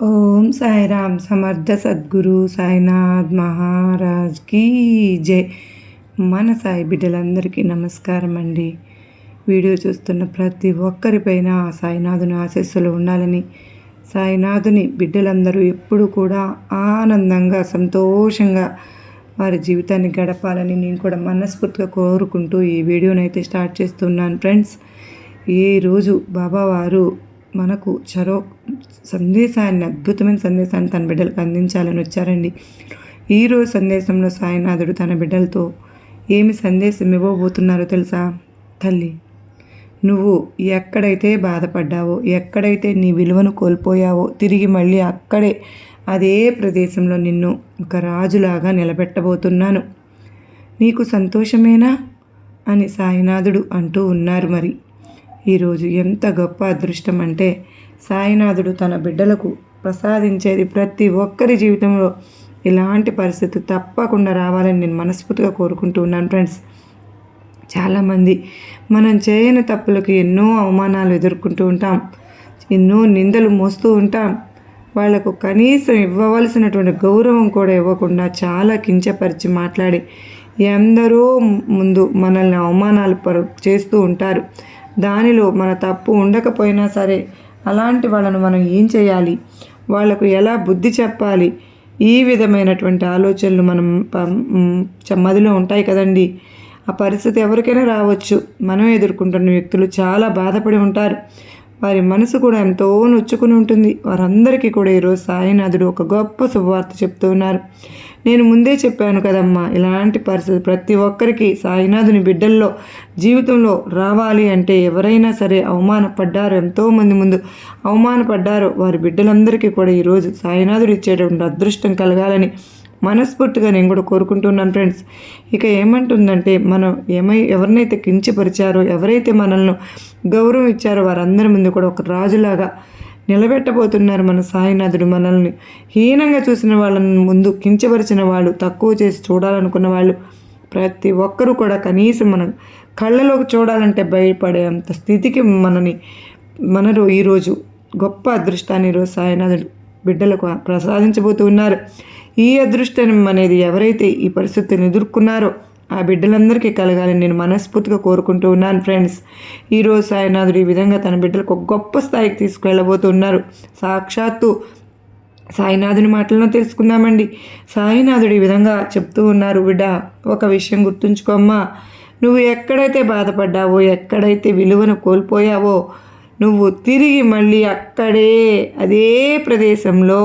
ఓం సాయిరామ్ సమర్థ సద్గురు సాయినాథ్ మహారాజ్ కీ జై. మన సాయి బిడ్డలందరికీ నమస్కారం అండి. వీడియో చూస్తున్న ప్రతి ఒక్కరిపైన సాయినాథుని ఆశీస్సులు ఉండాలని సాయినాథుని బిడ్డలందరూ ఎప్పుడూ కూడా ఆనందంగా సంతోషంగా వారి జీవితాన్ని గడపాలని నేను కూడా మనస్ఫూర్తిగా కోరుకుంటూ ఈ వీడియోనైతే స్టార్ట్ చేస్తున్నాను. ఫ్రెండ్స్ ఈ రోజు బాబావారు మనకు చరో సందేశాన్ని అద్భుతమైన సందేశాన్ని తన బిడ్డలకు అందించాలని వచ్చారండి. ఈరోజు సందేశంలో సాయినాథుడు తన బిడ్డలతో ఏమి సందేశం ఇవ్వబోతున్నారో తెలుసా? తల్లి నువ్వు ఎక్కడైతే బాధపడ్డావో ఎక్కడైతే నీ విలువను కోల్పోయావో తిరిగి మళ్ళీ అక్కడే అదే ప్రదేశంలో నిన్ను ఒక రాజులాగా నిలబెట్టబోతున్నాను. నీకు సంతోషమేనా? అని సాయినాథుడు అంటూ ఉన్నారు మరి. ఈరోజు ఎంత గొప్ప అదృష్టం అంటే సాయినాథుడు తన బిడ్డలకు ప్రసాదించేది ప్రతి ఒక్కరి జీవితంలో ఇలాంటి పరిస్థితి తప్పకుండా రావాలని నేను మనస్ఫూర్తిగా కోరుకుంటూ ఉన్నాను ఫ్రెండ్స్. చాలామంది మనం చేయని తప్పులకు ఎన్నో అవమానాలు ఎదుర్కొంటూ ఉంటాం ఎన్నో నిందలు మోస్తూ ఉంటాం. వాళ్ళకు కనీసం ఇవ్వవలసినటువంటి గౌరవం కూడా ఇవ్వకుండా చాలా కించపరిచి మాట్లాడి ఎందరో ముందు మనల్ని అవమానాలు చేస్తూ ఉంటారు. దానిలో మన తప్పు ఉండకపోయినా సరే అలాంటి వాళ్ళను మనం ఏం చేయాలి? వాళ్ళకు ఎలా బుద్ధి చెప్పాలి? ఈ విధమైనటువంటి ఆలోచనలు మనం మదిలో ఉంటాయి కదండి. ఆ పరిస్థితి ఎవరికైనా రావచ్చు. మనం ఎదుర్కొంటున్న వ్యక్తులు చాలా బాధపడి ఉంటారు. వారి మనసు కూడా ఎంతో నొచ్చుకుని ఉంటుంది. వారందరికీ కూడా ఈరోజు సాయినాథుడు ఒక గొప్ప శుభవార్త చెప్తూ ఉన్నారు. నేను ముందే చెప్పాను కదమ్మా ఇలాంటి పరిస్థితి ప్రతి ఒక్కరికి సాయినాథుని బిడ్డల్లో జీవితంలో రావాలి అంటే ఎవరైనా సరే అవమానపడ్డారు ఎంతోమంది ముందు అవమానపడ్డారో. వారి బిడ్డలందరికీ కూడా ఈరోజు సాయినాథుడు ఇచ్చేటువంటి అదృష్టం కలగాలని మనస్ఫూర్తిగా నేను కూడా కోరుకుంటున్నాను ఫ్రెండ్స్. ఇక ఏమంటుందంటే మనం ఏమై ఎవరినైతే కించపరిచారో ఎవరైతే మనల్ని గౌరవం ఇచ్చారో వారందరి ముందు కూడా ఒక రాజులాగా నిలబెట్టబోతున్నారు మన సాయినాథుడు మనల్ని. హీనంగా చూసిన వాళ్ళని ముందు కించపరిచిన వాళ్ళు తక్కువ చేసి చూడాలనుకున్న వాళ్ళు ప్రతి ఒక్కరూ కూడా కనీసం మన కళ్ళలోకి చూడాలంటే భయపడే అంత స్థితికి మనని మనరు ఈరోజు గొప్ప అదృష్టాన్ని ఈరోజు సాయినాథుడు బిడ్డలకు ప్రసాదించబోతూ ఉన్నారు. ఈ అదృష్టం అనేది ఎవరైతే ఈ పరిస్థితిని ఎదుర్కొన్నారో ఆ బిడ్డలందరికీ కలగాలని నేను మనస్ఫూర్తిగా కోరుకుంటూ ఉన్నాను ఫ్రెండ్స్ ఈరోజు సాయినాథుడు ఈ విధంగా తన బిడ్డలకు ఒక గొప్ప స్థాయికి తీసుకువెళ్ళబోతున్నారు సాక్షాత్తు సాయినాథుని మాటలను తెలుసుకుందామండి. సాయినాథుడు ఈ విధంగా చెప్తూ ఉన్నారు బిడ్డ ఒక విషయం గుర్తుంచుకోమ్మా నువ్వు ఎక్కడైతే బాధపడ్డావో ఎక్కడైతే విలువను కోల్పోయావో నువ్వు తిరిగి మళ్ళీ అక్కడే అదే ప్రదేశంలో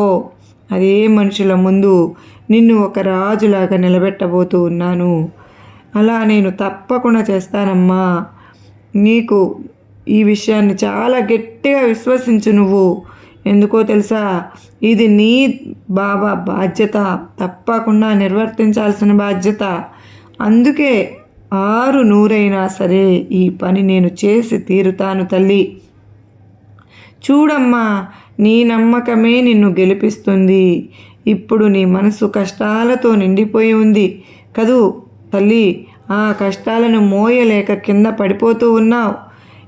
అదే మనుషుల ముందు నిన్ను ఒక రాజులాగా నిలబెట్టబోతూ ఉన్నాను. అలా నేను తప్పకుండా చేస్తానమ్మా. నీకు ఈ విషయాన్ని చాలా గట్టిగా విశ్వసించు నువ్వు. ఎందుకో తెలుసా? ఇది నీ బాబా బాధ్యత. తప్పకుండా నిర్వర్తించాల్సిన బాధ్యత. అందుకే ఆరు నూరైనా సరే ఈ పని నేను చేసి తీరుతాను తల్లి. చూడమ్మా నీ నమ్మకమే నిన్ను గెలిపిస్తుంది. ఇప్పుడు నీ మనసు కష్టాలతో నిండిపోయి ఉంది కదూ తల్లి. ఆ కష్టాలను మోయలేక కింద పడిపోతూ ఉన్నావు.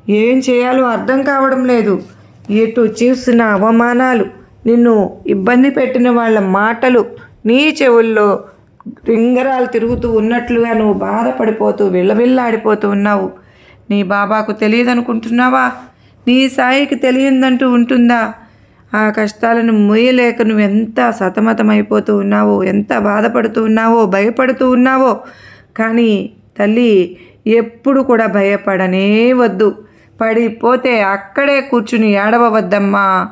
ఏం చేయాలో అర్థం కావడం లేదు. ఎటు చూసిన అవమానాలు నిన్ను ఇబ్బంది పెట్టిన వాళ్ళ మాటలు నీ చెవుల్లో రింగరాలు తిరుగుతూ ఉన్నట్లుగా నువ్వు బాధపడిపోతూ విల్లవిల్లాడిపోతూ ఉన్నావు. నీ బాబాకు తెలియదు అనుకుంటున్నావా నీ సాయికి తెలియదంటూ ఉంటుందా? ఆ కష్టాలను మోయలేక నువ్వు ఎంత సతమతమైపోతూ ఉన్నావో ఎంత బాధపడుతూ ఉన్నావో భయపడుతూ ఉన్నావో కానీ తల్లి ఎప్పుడు కూడా భయపడనే వద్దు. పడిపోతే అక్కడే కూర్చుని ఏడవద్దమ్మా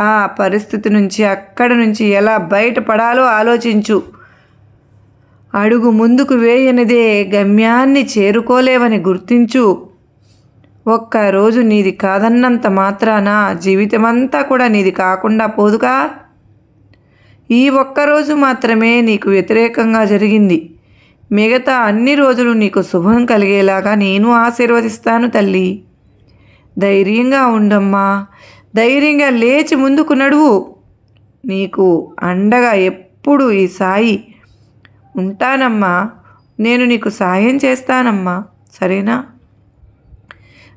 ఆ పరిస్థితి నుంచి అక్కడ నుంచి ఎలా బయటపడాలో ఆలోచించు. అడుగు ముందుకు వేయనిదే గమ్యాన్ని చేరుకోలేవని గుర్తించు. ఒక్కరోజు నీది కాదన్నంత మాత్రాన? జీవితమంతా కూడా నీది కాకుండా పోదుగా ఈ ఒక్కరోజు మాత్రమే నీకు వ్యతిరేకంగా జరిగింది. మిగతా అన్ని రోజులు నీకు శుభం కలిగేలాగా నేను ఆశీర్వదిస్తాను తల్లి. ధైర్యంగా ఉండమ్మా. ధైర్యంగా లేచి ముందుకు నడువు. నీకు అండగా ఎప్పుడు ఈ సాయి ఉంటానమ్మా. నేను నీకు సాయం చేస్తానమ్మా. సరేనా?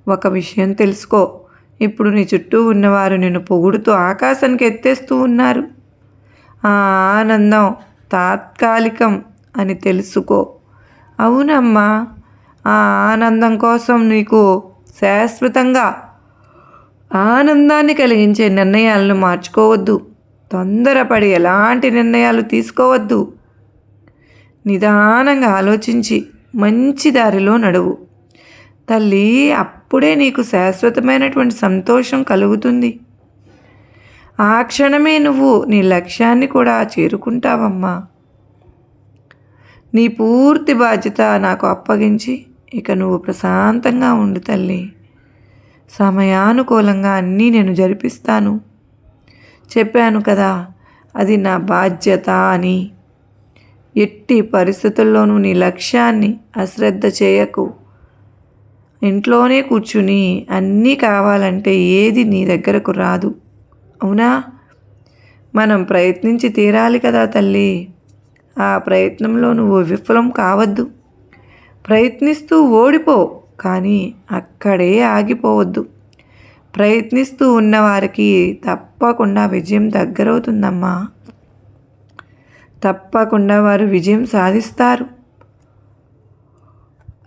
ఒక విషయం తెలుసుకో. ఇప్పుడు నీ చుట్టూ ఉన్నవారు నిన్ను పొగుడుతూ ఆకాశానికి ఎత్తేస్తూ ఉన్నారు. ఆ ఆనందం తాత్కాలికం. అని తెలుసుకో. అవునమ్మా ఆ ఆనందం కోసం నీకు శాశ్వతంగా ఆనందాన్ని కలిగించే నిర్ణయాలను మార్చుకోవద్దు. తొందరపడి ఎలాంటి నిర్ణయాలు తీసుకోవద్దు. నిదానంగా ఆలోచించి మంచి దారిలో నడువు. తల్లి అప్పుడే నీకు శాశ్వతమైనటువంటి సంతోషం కలుగుతుంది. ఆ క్షణమే నువ్వు నీ లక్ష్యాన్ని కూడా చేరుకుంటావమ్మా. నీ పూర్తి బాధ్యత నాకు అప్పగించి ఇక నువ్వు ప్రశాంతంగా ఉండు తల్లి. సమయానుకూలంగా అన్నీ నేను జరిపిస్తాను. చెప్పాను కదా అది నా బాధ్యత అని. ఎట్టి పరిస్థితుల్లోనూ నీ లక్ష్యాన్ని అశ్రద్ధ చేయకు. ఇంట్లోనే కూర్చుని అన్నీ కావాలంటే ఏది నీ దగ్గరకు రాదు. అవునా? మనం ప్రయత్నించి తీరాలి కదా తల్లి. ఆ ప్రయత్నంలో నువ్వు విఫలం కావద్దు. ప్రయత్నిస్తూ ఓడిపో కానీ అక్కడే ఆగిపోవద్దు. ప్రయత్నిస్తూ ఉన్నవారికి తప్పకుండా విజయం దగ్గరవుతుందమ్మా. తప్పకుండా వారు విజయం సాధిస్తారు.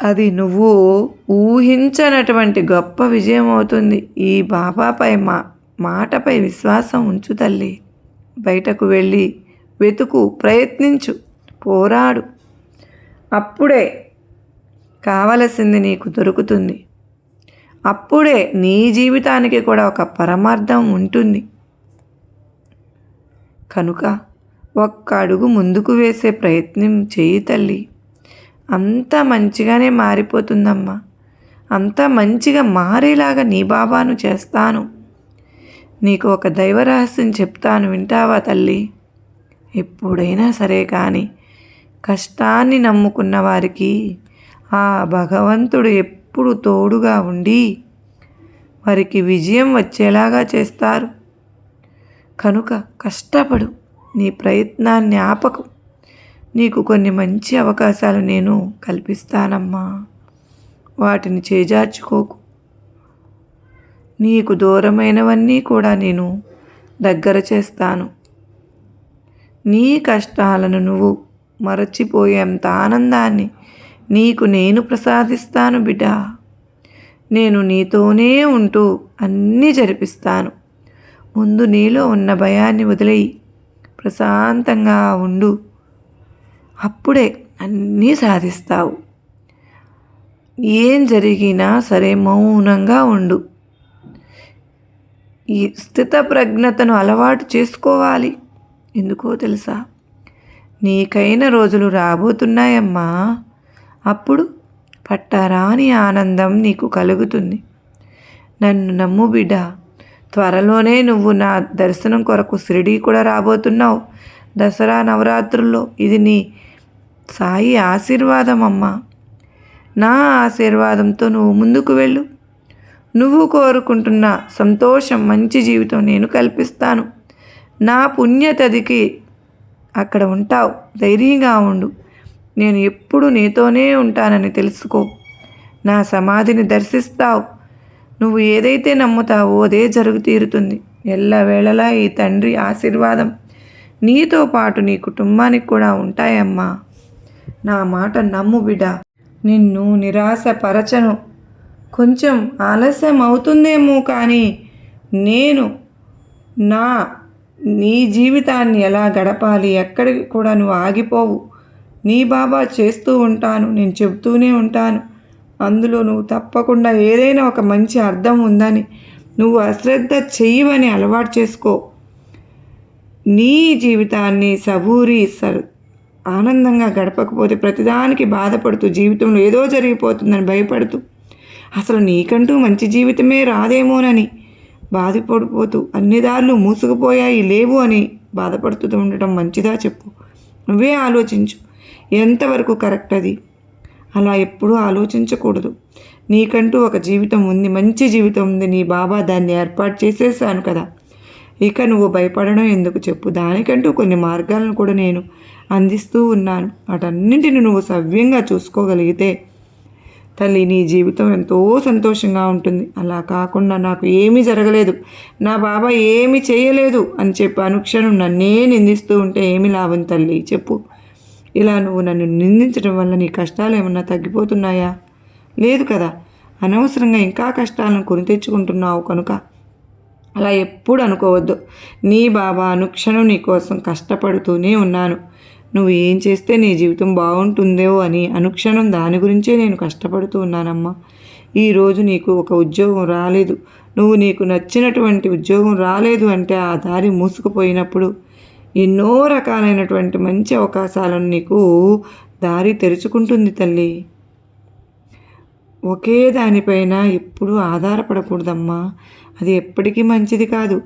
అది నువ్వు ఊహించనటువంటి గొప్ప విజయం అవుతుంది. ఈ బాబాపై మా మాటపై విశ్వాసం ఉంచు తల్లి. బయటకు వెళ్ళి వెతుకు ప్రయత్నించు పోరాడు. అప్పుడే కావలసింది నీకు దొరుకుతుంది. అప్పుడే నీ జీవితానికి కూడా ఒక పరమార్థం ఉంటుంది. కనుక ఒక్క అడుగు ముందుకు వేసే ప్రయత్నం చేయి తల్లి. అంత మంచిగానే మారిపోతుందమ్మా. అంత మంచిగా మారేలాగా నీ బాబాను చేస్తాను. నీకు ఒక దైవ రహస్యం చెప్తాను వింటావా తల్లి? ఎప్పుడైనా సరే కానీ కష్టాన్ని నమ్ముకున్న వారికి ఆ భగవంతుడు ఎప్పుడు తోడుగా ఉండి వారికి విజయం వచ్చేలాగా చేస్తారు. కనుక కష్టపడు నీ ప్రయత్నాన్ని ఆపకు. నీకు కొన్ని మంచి అవకాశాలు నేను కల్పిస్తానమ్మా. వాటిని చేజార్చుకోకు. నీకు దూరమైనవన్నీ కూడా నేను దగ్గర చేస్తాను. నీ కష్టాలను నువ్వు మరచిపోయేంత ఆనందాన్ని నీకు నేను ప్రసాదిస్తాను బిడ్డ. నేను నీతోనే ఉంటూ అన్నీ జరిపిస్తాను. ముందు నీలో ఉన్న భయాన్ని వదిలేయి. ప్రశాంతంగా ఉండు. అప్పుడే అన్నీ సాధిస్తావు. ఏం జరిగినా సరే మౌనంగా ఉండు. ఈ స్థిత ప్రజ్ఞతను అలవాటు చేసుకోవాలి. ఎందుకో తెలుసా? నీకైన రోజులు రాబోతున్నాయమ్మా. అప్పుడు పట్టరాని ఆనందం నీకు కలుగుతుంది. నన్ను నమ్ము బిడ్డ. త్వరలోనే నువ్వు నా దర్శనం కొరకు షిరిడీ కూడా రాబోతున్నావు. దసరా నవరాత్రుల్లో ఇది నీ సాయి ఆశీర్వాదం అమ్మా నా ఆశీర్వాదంతో నువ్వు ముందుకు వెళ్ళు. నువ్వు కోరుకుంటున్న సంతోషం మంచి జీవితం నేను కల్పిస్తాను. నా పుణ్యతదికి అక్కడ ఉంటావు. ధైర్యంగా ఉండు. నేను ఎప్పుడు నీతోనే ఉంటానని తెలుసుకో. నా సమాధిని దర్శిస్తావు. నువ్వు ఏదైతే నమ్ముతావో అదే జరుగు తీరుతుంది ఎల్లవేళలా ఈ తండ్రి ఆశీర్వాదం నీతో పాటు నీ కుటుంబానికి కూడా ఉంటాయమ్మా. నా మాట నమ్ము బిడ్డ. నిన్ను నిరాశపరచను. కొంచెం ఆలస్యం అవుతుందేమో కానీ నేను నా నీ జీవితాన్ని ఎలా గడపాలి? ఎక్కడికి కూడా నువ్వు ఆగిపోవు. నీ బాబా చేస్తూ ఉంటాను. నేను చెబుతూనే ఉంటాను. అందులో నువ్వు తప్పకుండా ఏదైనా ఒక మంచి అర్థం ఉందని నువ్వు అశ్రద్ధ చెయ్యవని అలవాటు చేసుకో. నీ జీవితాన్ని సబూరి సర్ ఆనందంగా గడపకపోతే ప్రతిదానికి బాధపడుతూ జీవితంలో ఏదో జరిగిపోతుందని భయపడుతూ అసలు నీకంటూ మంచి జీవితమే రాదేమోనని బాధపడిపోతూ అన్ని దారులు మూసుకుపోయాయి లేవు అని బాధపడుతూ ఉండటం మంచిదా చెప్పు. నువ్వే ఆలోచించు. ఎంతవరకు కరెక్ట్ అది? అలా ఎప్పుడూ ఆలోచించకూడదు. నీకంటూ ఒక జీవితం ఉంది మంచి జీవితం ఉంది. నీ బాబా దాన్ని ఏర్పాటు చేసేసాను కదా. ఇక నువ్వు భయపడడం ఎందుకు చెప్పు? దానికంటూ కొన్ని మార్గాలను కూడా నేను అందిస్తూ ఉన్నాను. వాటన్నింటిని నువ్వు సవ్యంగా చూసుకోగలిగితే తల్లి నీ జీవితం ఎంతో సంతోషంగా ఉంటుంది. అలా కాకుండా నాకు ఏమీ జరగలేదు. నా బాబా ఏమీ చేయలేదు అని చెప్పి అనుక్షణం నన్నే నిందిస్తూ ఉంటే ఏమి లాభం తల్లి? చెప్పు. ఇలా నువ్వు నన్ను నిందించడం వల్ల నీ కష్టాలు ఏమన్నా తగ్గిపోతున్నాయా? లేదు కదా. అనవసరంగా ఇంకా కష్టాలను కొని తెచ్చుకుంటున్నావు కనుక. అలా ఎప్పుడు అనుకోవద్దు. నీ బాబా అనుక్షణం నీ కోసం కష్టపడుతూనే ఉన్నాను. నువ్వు ఏం చేస్తే నీ జీవితం బాగుంటుందో అని అనుక్షణం దాని గురించే నేను కష్టపడుతూ ఉన్నానమ్మా. ఈరోజు నీకు ఒక ఉద్యోగం రాలేదు. నువ్వు నీకు నచ్చినటువంటి ఉద్యోగం రాలేదు అంటే ఆ దారి మూసుకుపోయినప్పుడు ఎన్నో రకాలైనటువంటి మంచి అవకాశాలను నీకు దారి తెరుచుకుంటుంది తల్లి. ఒకే దానిపైన ఎప్పుడూ ఆధారపడకూడదమ్మా. అది ఎప్పటికీ మంచిది కాదు.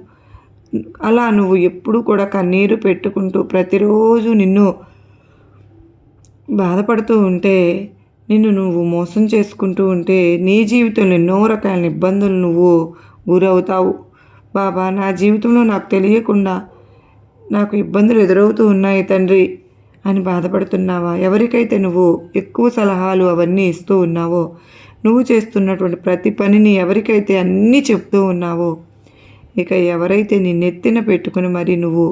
అలా నువ్వు ఎప్పుడు కూడా కన్నీరు పెట్టుకుంటూ ప్రతిరోజు నిన్ను బాధపడుతూ ఉంటే నిన్ను నువ్వు మోసం చేసుకుంటూ ఉంటే నీ జీవితంలో ఎన్నో రకాల ఇబ్బందులు నువ్వు గురవుతావు. బాబా నా జీవితంలో నాకు తెలియకుండా నాకు ఇబ్బందులు ఎదురవుతూ ఉన్నాయి తండ్రి అని బాధపడుతున్నావా? ఎవరికైతే నువ్వు ఎక్కువ సలహాలు అవన్నీ ఇస్తూ ఉన్నావో నువ్వు చేస్తున్నటువంటి ప్రతి పనిని ఎవరికైతే అన్నీ చెప్తూ ఉన్నావో ఇక ఎవరైతే నీ నెత్తిన పెట్టుకుని మరి నువ్వు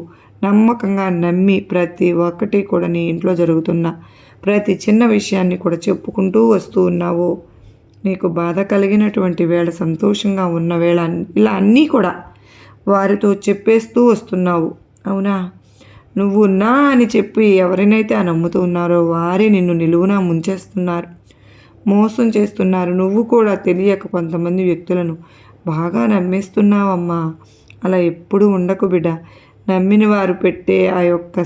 నమ్మకంగా నమ్మి ప్రతి ఒక్కటి కూడా నీ ఇంట్లో జరుగుతున్న ప్రతి చిన్న విషయాన్ని కూడా చెప్పుకుంటూ వస్తూ ఉన్నావో నీకు బాధ కలిగినటువంటి వేళ సంతోషంగా ఉన్న వేళ ఇలా అన్నీ కూడా వారితో చెప్పేస్తూ వస్తున్నావు. అవునా? నువ్వు నా అని చెప్పి ఎవరినైతే ఆ నమ్ముతూ ఉన్నారో వారే నిన్ను నిలువునా ముంచేస్తున్నారు. మోసం చేస్తున్నారు. నువ్వు కూడా తెలియక కొంతమంది వ్యక్తులను బాగా నమ్మేస్తున్నావమ్మా. అలా ఎప్పుడూ ఉండకు బిడ్డ. నమ్మిన వారు పెట్టే ఆ యొక్క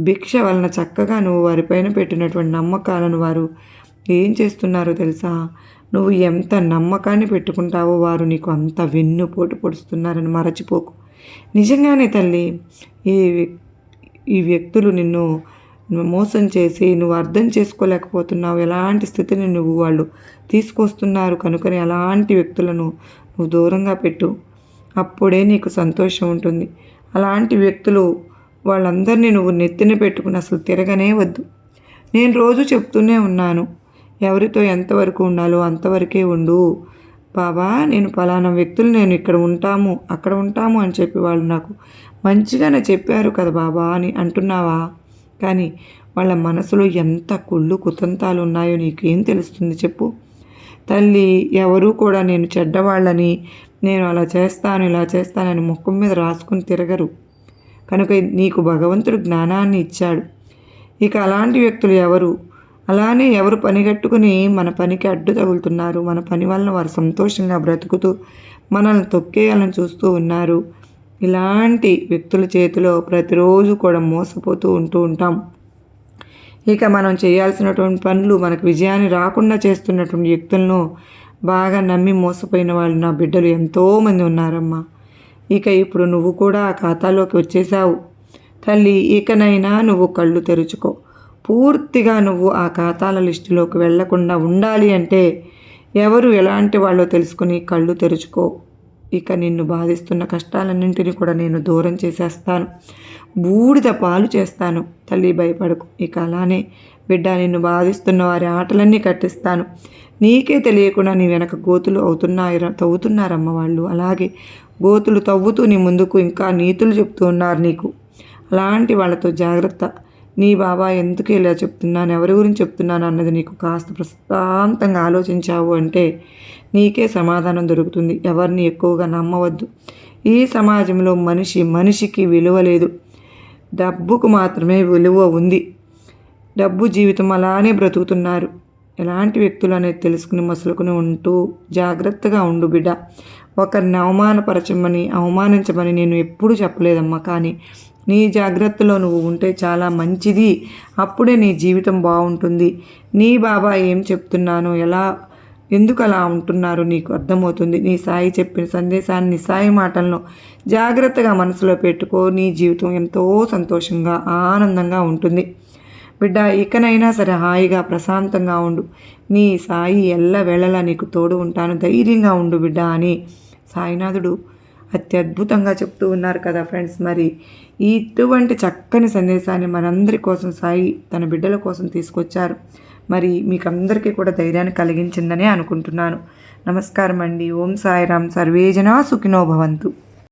భిక్ష వలన చక్కగా నువ్వు వారిపైన పెట్టినటువంటి నమ్మకాలను వారు ఏం చేస్తున్నారో తెలుసా? నువ్వు ఎంత నమ్మకాన్ని పెట్టుకుంటావో వారు నీకు అంత వెన్నుపోటు పొడుస్తున్నారని మరచిపోకు. నిజంగానే తల్లి ఈ ఈ వ్యక్తులు నిన్ను మోసం చేసి నువ్వు అర్థం చేసుకోలేకపోతున్నావు. ఎలాంటి స్థితిని నువ్వు వాళ్ళు తీసుకొస్తున్నారు కనుకని అలాంటి వ్యక్తులను నువ్వు దూరంగా పెట్టు. అప్పుడే నీకు సంతోషం ఉంటుంది. అలాంటి వ్యక్తులు వాళ్ళందరినీ నువ్వు నెత్తిన పెట్టుకుని అసలు తిరగనే వద్దు. నేను రోజు చెప్తూనే ఉన్నాను. ఎవరితో ఎంతవరకు ఉండాలో అంతవరకే ఉండు. బాబా నేను పలానా వ్యక్తులు నేను ఇక్కడ ఉంటాము అక్కడ ఉంటాము అని చెప్పి వాళ్ళు నాకు మంచిగానే చెప్పారు కదా బాబా అని అంటున్నావా? కానీ వాళ్ళ మనసులో ఎంత కుళ్ళు కుతంతాలు ఉన్నాయో నీకేం తెలుస్తుంది చెప్పు. తల్లి ఎవరూ కూడా నేను చెడ్డవాళ్ళని నేను అలా చేస్తాను ఇలా చేస్తానని ముఖం మీద రాసుకుని తిరగరు. కనుక నీకు భగవంతుడు జ్ఞానాన్ని ఇచ్చాడు. ఇక అలాంటి వ్యక్తులు ఎవరు? అలానే ఎవరు పనిగట్టుకుని మన పనికి అడ్డు తగులుతున్నారు మన పని వలన వారు సంతోషంగా బ్రతుకుతూ మనల్ని తొక్కేయాలని చూస్తూ ఉన్నారు. ఇలాంటి వ్యక్తుల చేతిలో ప్రతిరోజు కూడా మోసపోతూ ఉంటూ ఉంటాం. ఇక మనం చేయాల్సినటువంటి పనులు మనకు విజయాన్ని రాకుండా చేస్తున్నటువంటి వ్యక్తులను బాగా నమ్మి మోసపోయిన వాళ్ళు నా బిడ్డలు ఎంతోమంది ఉన్నారమ్మా. ఇక ఇప్పుడు నువ్వు కూడా ఆ ఖాతాలోకి వచ్చేసావు తల్లి ఇకనైనా నువ్వు కళ్ళు తెరుచుకో. పూర్తిగా నువ్వు ఆ ఖాతాల లిస్టులోకి వెళ్ళకుండా ఉండాలి అంటే ఎవరు ఎలాంటి వాళ్ళో తెలుసుకుని కళ్ళు తెరుచుకో. ఇక నిన్ను బాధిస్తున్న కష్టాలన్నింటినీ కూడా నేను దూరం చేసేస్తాను. బూడిద పాలు చేస్తాను. తల్లి భయపడకు. ఇక అలానే బిడ్డ నిన్ను బాధిస్తున్న వారి ఆటలన్నీ కట్టిస్తాను. నీకే తెలియకుండా నీ వెనక గోతులు అవుతున్నాయి తవ్వుతున్నారమ్మ వాళ్ళు. అలాగే గోతులు తవ్వుతూ నీ ముందుకు ఇంకా నీతులు చెప్తూ ఉన్నారు నీకు. అలాంటి వాళ్ళతో జాగ్రత్త. నీ బాబా ఎందుకు ఇలా చెప్తున్నాను? ఎవరి గురించి చెప్తున్నాను అన్నది నీకు కాస్త ప్రశాంతంగా ఆలోచించావు అంటే నీకే సమాధానం దొరుకుతుంది. ఎవరిని ఎక్కువగా నమ్మవద్దు. ఈ సమాజంలో మనిషి మనిషికి విలువ లేదు. డబ్బుకు మాత్రమే విలువ ఉంది. డబ్బు జీవితం అలానే బ్రతుకుతున్నారు. ఎలాంటి వ్యక్తులు అనేది తెలుసుకుని మసులుకుని ఉంటూ జాగ్రత్తగా ఉండు బిడ్డ. ఒకరిని అవమానపరచమని అవమానించమని నేను ఎప్పుడూ చెప్పలేదమ్మా. కానీ నీ జాగ్రత్తలో నువ్వు ఉంటే చాలా మంచిది. అప్పుడే నీ జీవితం బాగుంటుంది. నీ బాబా ఏం చెప్తున్నానో ఎలా ఎందుకు అలా ఉంటున్నారు? నీకు అర్థమవుతుంది. నీ సాయి చెప్పిన సందేశాన్ని సాయి మాటలను జాగ్రత్తగా మనసులో పెట్టుకో. నీ జీవితం ఎంతో సంతోషంగా ఆనందంగా ఉంటుంది. బిడ్డ ఇకనైనా సరే హాయిగా ప్రశాంతంగా ఉండు. నీ సాయి ఎల్ల వేళలా నీకు తోడు ఉంటాను. ధైర్యంగా ఉండు బిడ్డ అని సాయినాథుడు అత్యద్భుతంగా చెప్తూ ఉన్నారు కదా ఫ్రెండ్స్. మరి ఇటువంటి చక్కని సందేశాన్ని మనందరి కోసం సాయి తన బిడ్డల కోసం తీసుకొచ్చారు. మరి మీకు అందరికీ కూడా ధైర్యాన్ని కలిగించిందనే అనుకుంటున్నాను. నమస్కారం అండి ఓం సాయిరామ్. సర్వేజన సుఖినో భవంతు.